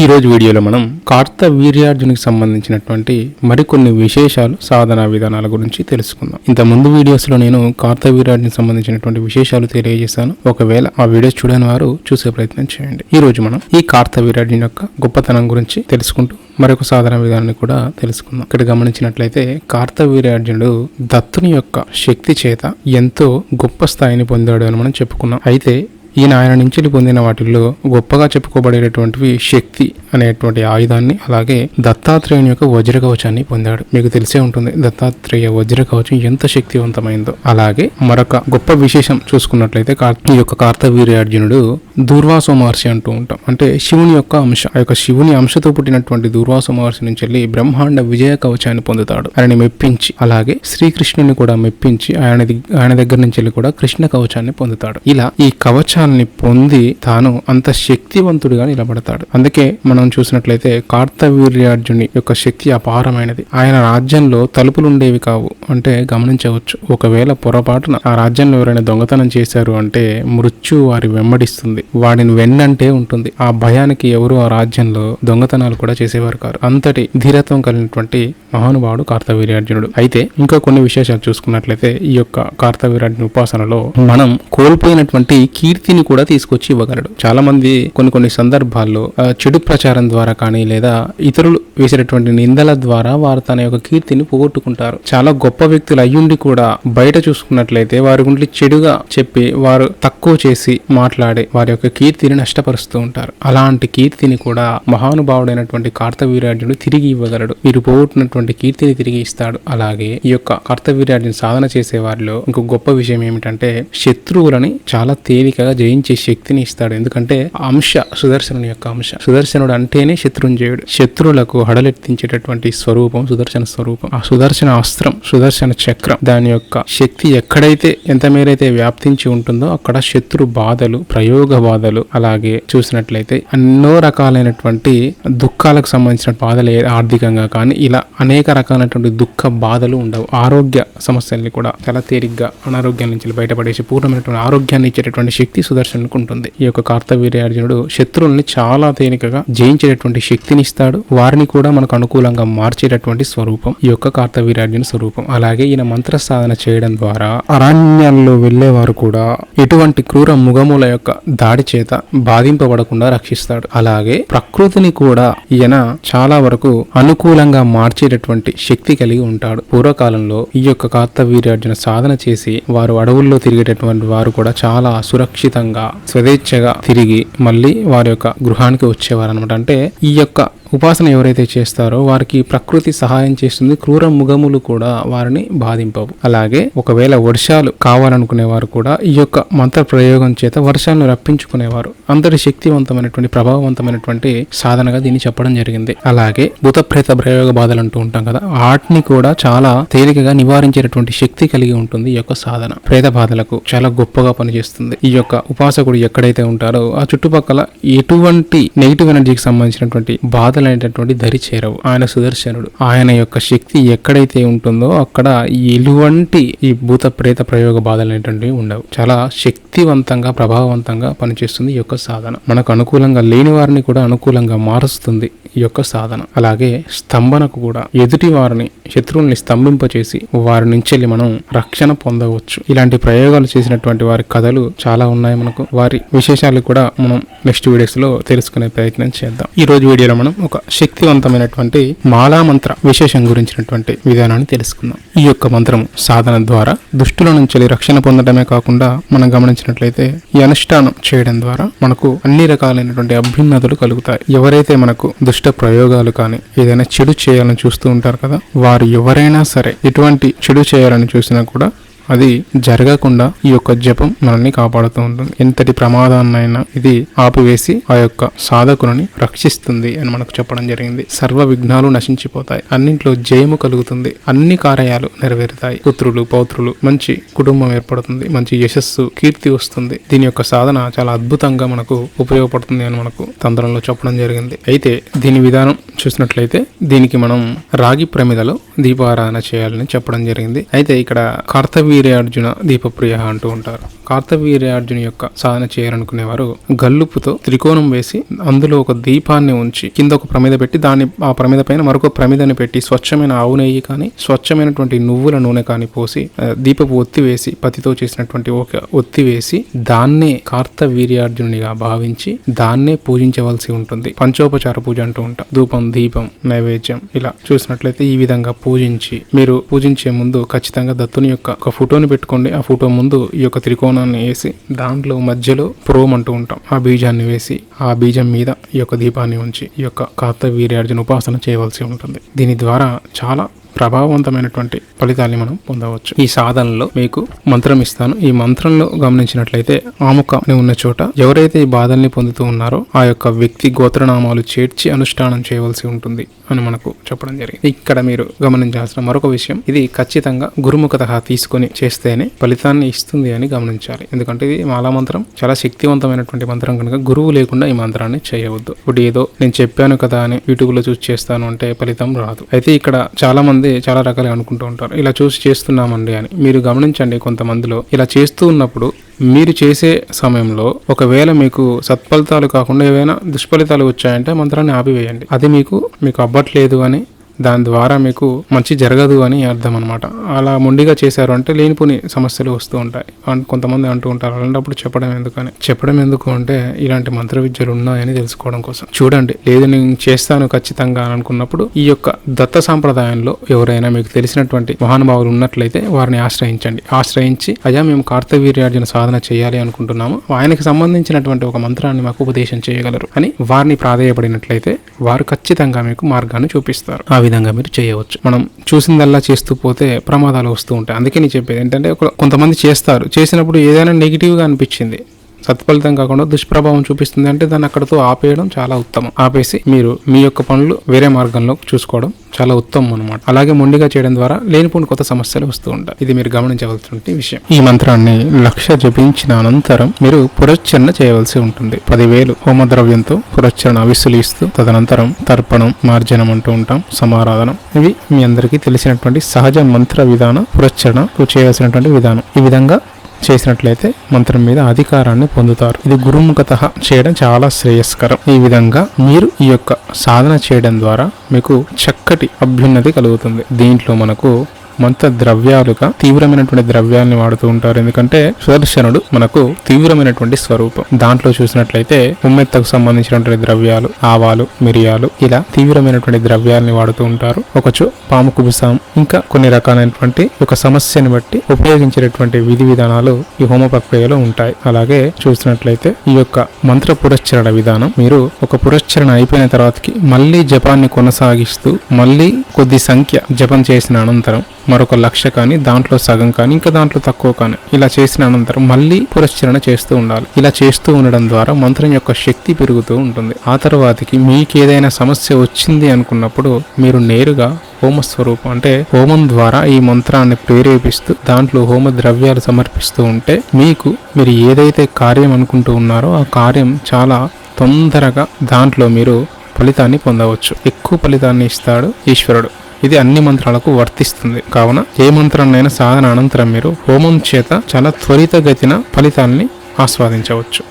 ఈ రోజు వీడియోలో మనం కార్తవీర్యార్జునికి సంబంధించినటువంటి మరికొన్ని విశేషాలు సాధనా విధానాల గురించి తెలుసుకుందాం. ఇంత ముందు వీడియోస్లో నేను కార్తవీర్యార్జునికి సంబంధించినటువంటి విశేషాలు తెలియజేశాను. ఒకవేళ ఆ వీడియోస్ చూడని వారు చూసే ప్రయత్నం చేయండి. ఈ రోజు మనం ఈ కార్తవీర్యార్జుని యొక్క గొప్పతనం గురించి తెలుసుకుంటూ మరొక సాధన విధానాన్ని కూడా తెలుసుకుందాం. ఇక్కడ గమనించినట్లయితే కార్తవీర్యార్జునుడు దత్తుని యొక్క శక్తి చేత ఎంతో గొప్ప స్థాయిని పొందాడు అని మనం చెప్పుకున్నాం. అయితే ఈయన ఆయన నుంచి పొందిన వాటిల్లో గొప్పగా చెప్పుకోబడేటటువంటివి శక్తి అనేటువంటి ఆయుధాన్ని అలాగే దత్తాత్రేయుని యొక్క వజ్ర కవచాన్ని పొందాడు. మీకు తెలిసే ఉంటుంది దత్తాత్రేయ వజ్ర కవచం ఎంత శక్తివంతమైందో. అలాగే మరొక గొప్ప విశేషం చూసుకున్నట్లయితే ఈ యొక్క కార్తవీర్యార్జునుడు దూర్వాసో మహర్షి అంటూ ఉంటాం. అంటే శివుని యొక్క అంశ ఆ యొక్క శివుని అంశతో పుట్టినటువంటి దూర్వాసో మహర్షి నుంచి వెళ్ళి బ్రహ్మాండ విజయ కవచాన్ని పొందుతాడు. ఆయనని మెప్పించి అలాగే శ్రీకృష్ణుని కూడా మెప్పించి ఆయన ఆయన దగ్గర నుంచి వెళ్ళి కూడా కృష్ణ కవచాన్ని పొందుతాడు. ఇలా ఈ కవచాలని పొంది తాను అంత శక్తివంతుడిగా నిలబడతాడు. అందుకే మనం చూసినట్లయితే కార్తవీర్యార్జుని యొక్క శక్తి అపారమైనది. ఆయన రాజ్యంలో తలుపులు ఉండేవి కావు. అంటే గమనించవచ్చు. ఒకవేళ పొరపాటున ఆ రాజ్యంలో ఎవరైనా దొంగతనం చేశారు అంటే మృత్యు వారి వెంబడిస్తుంది. వాడిని వెన్నంటే ఉంటుంది. ఆ భయానికి ఎవరు ఆ రాజ్యంలో దొంగతనాలు కూడా చేసేవారు కారు. అంతటి ధీరత్వం కలిగినటువంటి మహానుభావుడు కార్తవీర్యార్జునుడు. అయితే ఇంకా కొన్ని విశేషాలు చూసుకున్నట్లయితే ఈ యొక్క కార్తవీర్యార్జున ఉపాసనలో మనం కోల్పోయినటువంటి కీర్తిని కూడా తీసుకొచ్చి ఇవ్వగలడు. చాలా మంది కొన్ని కొన్ని సందర్భాల్లో చెడు ప్రచారం ద్వారా కానీ లేదా ఇతరులు వేసేటటువంటి నిందల ద్వారా వారు తన యొక్క కీర్తిని పోగొట్టుకుంటారు. చాలా గొప్ప గొప్ప వ్యక్తులు అయ్యుండి కూడా బయట చూసుకున్నట్లయితే వారి గురించి చెడుగా చెప్పి వారు తక్కువ చేసి మాట్లాడి వారి యొక్క కీర్తిని నష్టపరుస్తూ ఉంటారు. అలాంటి కీర్తిని కూడా మహానుభావుడైనటువంటి కార్తవీర్యార్జునుడు తిరిగి ఇవ్వగలడు. వీరు పోగొట్టినటువంటి కీర్తిని తిరిగి ఇస్తాడు. అలాగే ఈ యొక్క కార్తవీర్యార్జున సాధన చేసే వారిలో ఇంకో గొప్ప విషయం ఏమిటంటే శత్రువులని చాలా తేలికగా జయించే శక్తిని ఇస్తాడు. ఎందుకంటే అంశ సుదర్శనుని యొక్క అంశ. సుదర్శనుడు అంటేనే శత్రుంజయుడు. శత్రువులకు హడలెత్తించేటటువంటి స్వరూపం సుదర్శన స్వరూపం. ఆ సుదర్శన అస్త్రం సుదర్శన చక్రం. దాని యొక్క శక్తి ఎక్కడైతే ఎంత మేరైతే వ్యాప్తించి ఉంటుందో అక్కడ శత్రు బాధలు ప్రయోగ బాధలు అలాగే చూసినట్లయితే ఎన్నో రకాలైనటువంటి దుఃఖాలకు సంబంధించిన బాధలు ఏ- ఆర్థికంగా కానీ ఇలా అనేక రకాలైనటువంటి దుఃఖ బాధలు ఉండవు. ఆరోగ్య సమస్యల్ని కూడా చాలా తేలిగ్గా అనారోగ్యం నుంచి బయటపడేసి పూర్ణమైనటువంటి ఆరోగ్యాన్ని ఇచ్చేటటువంటి శక్తి సుదర్శనకు ఉంటుంది. ఈ యొక్క కార్తవీర్యార్జునుడు శత్రువుల్ని చాలా తేలికగా జయించేటటువంటి శక్తిని ఇస్తాడు. వారిని కూడా మనకు అనుకూలంగా మార్చేటటువంటి స్వరూపం ఈ యొక్క కార్తవీర్యార్జున స్వరూపం. అలాగే ఈయన మంత్ర సాధన చేయడం ద్వారా అరణ్యాల్లో వెళ్ళేవారు కూడా ఎటువంటి క్రూర ముగముల యొక్క దాడి చేత బాధింపబడకుండా రక్షిస్తాడు. అలాగే ప్రకృతిని కూడా ఈయన చాలా వరకు అనుకూలంగా మార్చేటటువంటి శక్తి కలిగి ఉంటాడు. పూర్వకాలంలో ఈ యొక్క కార్తవీర్యార్జున సాధన చేసి వారు అడవుల్లో తిరిగేటటువంటి వారు కూడా చాలా సురక్షితంగా స్వదేచ్ఛగా తిరిగి మళ్ళీ వారి యొక్క గృహానికి వచ్చేవారు అనమాట అంటే ఈ యొక్క ఉపాసన ఎవరైతే చేస్తారో వారికి ప్రకృతి సహాయం చేస్తుంది క్రూర ముగములు కూడా వారిని బాధింపవు. అలాగే ఒకవేళ వర్షాలు కావాలనుకునేవారు కూడా ఈ యొక్క మంత్ర ప్రయోగం చేత వర్షాలను రప్పించుకునేవారు. అంతటి శక్తివంతమైనటువంటి ప్రభావవంతమైనటువంటి సాధనగా దీన్ని చెప్పడం జరిగింది. అలాగే భూత ప్రేత ప్రయోగ బాధలు అంటూ ఉంటాం కదా వాటిని కూడా చాలా తేలికగా నివారించేటటువంటి శక్తి కలిగి ఉంటుంది ఈ యొక్క సాధన. ప్రేత బాధలకు చాలా గొప్పగా పనిచేస్తుంది. ఈ యొక్క ఉపాసకుడు ఎక్కడైతే ఉంటారో ఆ చుట్టుపక్కల ఎటువంటి నెగిటివ్ ఎనర్జీకి సంబంధించినటువంటి బాధ అనేటటువంటి దరి చేరవు. ఆయన సుదర్శనుడు. ఆయన యొక్క శక్తి ఎక్కడైతే ఉంటుందో అక్కడ ఎలువంటి ఈ భూత ప్రేత ప్రయోగ బాధలు అనేటువంటివి ఉండవు. చాలా శక్తివంతంగా ప్రభావవంతంగా పనిచేస్తుంది ఈ యొక్క సాధన. మనకు అనుకూలంగా లేని వారిని కూడా అనుకూలంగా మారుస్తుంది ఈ యొక్క సాధన. అలాగే స్తంభనకు కూడా ఎదుటి వారిని శత్రువుల్ని స్తంభింపచేసి వారి నుంచి వెళ్ళి మనం రక్షణ పొందవచ్చు. ఇలాంటి ప్రయోగాలు చేసినటువంటి వారి కథలు చాలా ఉన్నాయి మనకు. వారి విశేషాలు కూడా మనం నెక్స్ట్ వీడియోస్లో తెలుసుకునే ప్రయత్నం చేద్దాం. ఈ రోజు వీడియోలో మనం ఒక శక్తివంతమైనటువంటి మాలా మంత్ర విశేషం గురించినటువంటి విధానాన్ని తెలుసుకుందాం. ఈ యొక్క మంత్రం సాధన ద్వారా దుష్టుల నుంచి రక్షణ పొందడమే కాకుండా మనం గమనించినట్లయితే ఈ అనుష్ఠానం చేయడం ద్వారా మనకు అన్ని రకాలైనటువంటి అభ్యున్నతులు కలుగుతాయి. ఎవరైతే మనకు దుష్ట ప్రయోగాలు కానీ ఏదైనా చెడు చేయాలని చూస్తూ ఉంటారు కదా వారు ఎవరైనా సరే ఎటువంటి చెడు చేయాలని చూసినా కూడా అది జరగకుండా ఈ యొక్క జపం మనల్ని కాపాడుతూ ఉంటుంది. ఎంతటి ప్రమాదాన్నైనా ఇది ఆపివేసి ఆ యొక్క సాధకుని రక్షిస్తుంది అని మనకు చెప్పడం జరిగింది. సర్వ విఘ్నాలు నశించిపోతాయి. అన్నింట్లో జయము కలుగుతుంది. అన్ని కార్యాలు నెరవేరుతాయి. పుత్రులు పౌత్రులు మంచి కుటుంబం ఏర్పడుతుంది. మంచి యశస్సు కీర్తి వస్తుంది. దీని యొక్క సాధన చాలా అద్భుతంగా మనకు ఉపయోగపడుతుంది అని మనకు తంత్రంలో చెప్పడం జరిగింది. అయితే దీని విధానం చూసినట్లయితే దీనికి మనం రాగి ప్రమిదలో దీపారాధన చేయాలని చెప్పడం జరిగింది. అయితే ఇక్కడ కార్తవీర్యార్జున దీపప్రియ అంటూ ఉంటారు. కార్తవీర్యార్జున యొక్క సాధన చేయాలనుకునేవారు గల్లుపుతో త్రికోణం వేసి అందులో ఒక దీపాన్ని ఉంచి కింద ఒక ప్రమిద పెట్టి దాన్ని ఆ ప్రమిద పైన మరొక ప్రమిదని పెట్టి స్వచ్ఛమైన ఆవు నెయ్యి కానీ స్వచ్ఛమైనటువంటి నువ్వుల నూనె కానీ పోసి దీపపు ఒత్తి వేసి పతితో చేసినటువంటి ఒక ఒత్తి వేసి దాన్నే కార్తవీర్యార్జునిగా భావించి దాన్నే పూజించవలసి ఉంటుంది. పంచోపచార పూజ అంటూ ఉంటాం. ధూపం దీపం నైవేద్యం ఇలా చూసినట్లయితే ఈ విధంగా పూజించి మీరు పూజించే ముందు ఖచ్చితంగా దత్తుని యొక్క ఒక ఫోటోని పెట్టుకోండి. ఆ ఫోటో ముందు ఈ యొక్క త్రికోణాన్ని వేసి దాంట్లో మధ్యలో ప్రోమ్ అంటూ ఉంటాం. ఆ బీజాన్ని వేసి ఆ బీజం మీద ఈ యొక్క దీపాన్ని ఉంచి ఈ యొక్క కార్తవీర్యార్జున ఉపాసన చేయవలసి ఉంటుంది. దీని ద్వారా చాలా ప్రభావవంతమైనటువంటి ఫలితాన్ని మనం పొందవచ్చు. ఈ సాధనలో మీకు మంత్రం ఇస్తాను. ఈ మంత్రంలో గమనించినట్లయితే ఆముఖ అని ఉన్న చోట ఎవరైతే ఈ బాధల్ని పొందుతూ ఉన్నారో ఆ యొక్క వ్యక్తి గోత్రనామాలు చేర్చి అనుష్ఠానం చేయవలసి ఉంటుంది అని మనకు చెప్పడం జరిగింది. ఇక్కడ మీరు గమనించాల్సిన మరొక విషయం ఇది ఖచ్చితంగా గురుముఖత తీసుకొని చేస్తేనే ఫలితాన్ని ఇస్తుంది అని గమనించాలి. ఎందుకంటే ఇది మాలా మంత్రం చాలా శక్తివంతమైనటువంటి మంత్రం కనుక గురువు లేకుండా ఈ మంత్రాన్ని చేయవద్దు. ఇప్పుడు ఏదో నేను చెప్పాను కదా అని యూట్యూబ్లో చూసి చేస్తాను అంటే ఫలితం రాదు. అయితే ఇక్కడ చాలా మంది చాలా రకాలుగా అనుకుంటూ ఉంటారు. ఇలా చూసి చేస్తున్నామండి అని. మీరు గమనించండి కొంతమందిలో ఇలా చేస్తూ ఉన్నప్పుడు మీరు చేసే సమయంలో ఒకవేళ మీకు సత్ఫలితాలు కాకుండా ఏవైనా దుష్ఫలితాలు వచ్చాయంటే మంత్రాన్ని ఆపివేయండి. అది మీకు మీకు అవ్వట్లేదు అని దాని ద్వారా మీకు మంచి జరగదు అని అర్థం అనమాట అలా మొండిగా చేశారు అంటే లేనిపోని సమస్యలు వస్తూ ఉంటాయి. కొంతమంది అంటూ ఉంటారు అలాంటప్పుడు చెప్పడం ఎందుకని? చెప్పడం ఎందుకు అంటే ఇలాంటి మంత్ర విద్యలు ఉన్నాయని తెలుసుకోవడం కోసం. చూడండి లేదు నేను చేస్తాను ఖచ్చితంగా అని అనుకున్నప్పుడు ఈ యొక్క దత్త సాంప్రదాయంలో ఎవరైనా మీకు తెలిసినటువంటి మహానుభావులు ఉన్నట్లయితే వారిని ఆశ్రయించండి. ఆశ్రయించి అయ్యా మేము కార్తవీర్యార్జున సాధన చేయాలి అనుకుంటున్నాము. ఆయనకి సంబంధించినటువంటి ఒక మంత్రాన్ని మాకు ఉపదేశం చేయగలరు అని వారిని ప్రాధేయపడినట్లయితే వారు ఖచ్చితంగా మీకు మార్గాన్ని చూపిస్తారు. ఆ విధంగా మీరు చేయవచ్చు. మనం చూసిందల్లా చేస్తూ పోతే ప్రమాదాలు వస్తూ ఉంటాయి. అందుకే నేను చెప్పేది ఏంటంటే ఒక- కొంతమంది చేస్తారు. చేసినప్పుడు ఏదైనా నెగిటివ్గా అనిపించింది. సత్ఫలితం కాకుండా దుష్ప్రభావం చూపిస్తుంది అంటే దాన్ని అక్కడతో ఆపేయడం చాలా ఉత్తమం. ఆపేసి మీరు మీ యొక్క పనులు వేరే మార్గంలో చూసుకోవడం చాలా ఉత్తమం అనమాట అలాగే మొండిగా చేయడం ద్వారా లేనిపోని కొత్త సమస్యలు వస్తూ ఉంటాయి. ఇది మీరు గమనించవలసిన విషయం. ఈ మంత్రాన్ని లక్ష జపించిన అనంతరం మీరు పురశ్చరణ చేయవలసి ఉంటుంది. పదివేలు హోమద్రవ్యంతో పురశ్చరణ విసులిస్తూ ఇస్తూ తదనంతరం తర్పణం మార్జనం అంటూ ఉంటాం. సమారాధనం. ఇవి మీ అందరికీ తెలిసినటువంటి సహజ మంత్ర విధానం పురశ్చరణ చేయాల్సినటువంటి విధానం. ఈ విధంగా చేసినట్లయితే మంత్రం మీద అధికారాన్ని పొందుతారు. ఇది గురుముఖత చేయడం చాలా శ్రేయస్కరం. ఈ విధంగా మీరు ఈ యొక్క సాధన చేయడం ద్వారా మీకు చక్కటి అభ్యున్నతి కలుగుతుంది. దీంట్లో మనకు మంత్ర ద్రవ్యాలుగా తీవ్రమైనటువంటి ద్రవ్యాలని వాడుతూ ఉంటారు. ఎందుకంటే సుదర్శనుడు మనకు తీవ్రమైనటువంటి స్వరూపం. దాంట్లో చూసినట్లయితే ఉమ్మెత్తకు సంబంధించినటువంటి ద్రవ్యాలు ఆవాలు మిరియాలు ఇలా తీవ్రమైనటువంటి ద్రవ్యాలని వాడుతూ ఉంటారు. ఒకచో పాము కుబుసాం ఇంకా కొన్ని రకాలైనటువంటి ఒక సమస్యని బట్టి ఉపయోగించేటటువంటి విధి విధానాలు ఈ హోమ ప్రక్రియలో ఉంటాయి. అలాగే చూసినట్లయితే ఈ యొక్క మంత్ర పురస్చరణ విధానం మీరు ఒక పురస్చరణ అయిపోయిన తర్వాతకి మళ్ళీ జపాన్ని కొనసాగిస్తూ మళ్ళీ కొద్ది సంఖ్య జపం చేసిన అనంతరం మరొక లక్ష కానీ దాంట్లో సగం కానీ ఇంకా దాంట్లో తక్కువ కానీ ఇలా చేసిన అనంతరం మళ్ళీ పురస్చరణ చేస్తూ ఉండాలి. ఇలా చేస్తూ ఉండడం ద్వారా మంత్రం యొక్క శక్తి పెరుగుతూ ఉంటుంది. ఆ తర్వాతకి మీకు ఏదైనా సమస్య వచ్చింది అనుకున్నప్పుడు మీరు నేరుగా హోమ స్వరూపం అంటే హోమం ద్వారా ఈ మంత్రాన్ని ప్రేరేపిస్తూ దాంట్లో హోమ ద్రవ్యాలు సమర్పిస్తూ ఉంటే మీకు మీరు ఏదైతే కార్యం అనుకుంటూ ఉన్నారో ఆ కార్యం చాలా తొందరగా దాంట్లో మీరు ఫలితాన్ని పొందవచ్చు. ఎక్కువ ఫలితాన్ని ఇస్తాడు ఈశ్వరుడు. ఇది అన్ని మంత్రాలకు వర్తిస్తుంది. కావున ఏ మంత్రాన్నైనా సాధన అనంతరం మీరు హోమం చేత చాలా త్వరితగతిన ఫలితాన్ని ఆస్వాదించవచ్చు.